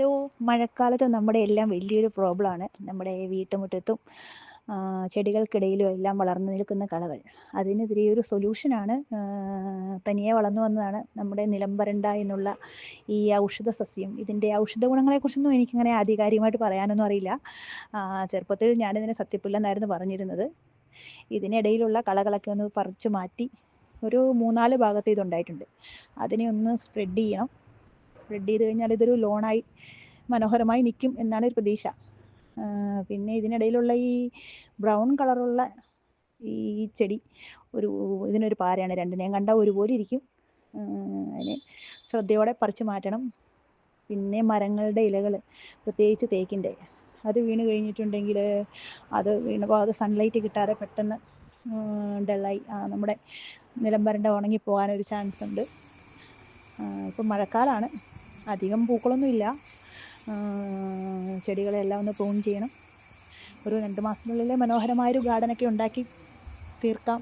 Hello. മഴക്കാലത്ത് നമ്മുടെ എല്ലാം വലിയൊരു പ്രോബ്ലമാണ്. നമ്മുടെ വീട്ടുമുറ്റത്തും ചെടികൾക്കിടയിലും എല്ലാം വളർന്നു നിൽക്കുന്ന കളകൾ. അതിനെതിരെ ഒരു സൊല്യൂഷനാണ് തനിയെ വളർന്നു വന്നതാണ് നമ്മുടെ നിലംവരണ്ട എന്നുള്ള ഈ ഔഷധ സസ്യം ഇതിന്റെ ഔഷധ ഗുണങ്ങളെക്കുറിച്ചൊന്നും എനിക്കിങ്ങനെ ആധികാരികമായിട്ട് പറയാനൊന്നും അറിയില്ല. ചെറുപ്പത്തിൽ ഞാനിതിനെ സത്യപ്പില്ലെന്നായിരുന്നു പറഞ്ഞിരുന്നത്. ഇതിനിടയിലുള്ള കളകളൊക്കെ ഒന്ന് പറിച്ചു മാറ്റി ഒരു മൂന്നാൽ ഭാഗത്ത് ഇതുണ്ടായിട്ടുണ്ട്. അതിനെ ഒന്ന് സ്പ്രെഡ് ചെയ്യണം. സ്പ്രെഡ് ചെയ്ത് കഴിഞ്ഞാൽ ഇതൊരു ലോണായി മനോഹരമായി നിൽക്കും എന്നാണ് ഒരു പ്രതീക്ഷ. പിന്നെ ഇതിനിടയിലുള്ള ഈ ബ്രൗൺ കളറുള്ള ഈ ചെടി ഒരു ഇതിനൊരു പാരയാണ്. രണ്ടിനെയും കണ്ടാൽ ഒരുപോലെ ഇരിക്കും. അതിനെ ശ്രദ്ധയോടെ പറിച്ചു മാറ്റണം. പിന്നെ മരങ്ങളുടെ ഇലകൾ പ്രത്യേകിച്ച് തേക്കിന്റെ. അത് വീണ് കഴിഞ്ഞിട്ടുണ്ടെങ്കിൽ അത് വീണപ്പോൾ അത് സൺലൈറ്റ് കിട്ടാതെ പെട്ടെന്ന് ഡള്ളായി നമ്മുടെ നിലം വരണ്ട ഉണങ്ങിപ്പോകാനൊരു ചാൻസ് ഉണ്ട്. ഇപ്പം മഴക്കാലമാണ് അധികം പൂക്കളൊന്നുമില്ല. ചെടികളെല്ലാം ഒന്ന് പ്രൂൺ ചെയ്യണം. ഒരു രണ്ട് മാസത്തിനുള്ളിൽ മനോഹരമായൊരു ഗാർഡനൊക്കെ ഉണ്ടാക്കി തീർക്കാം.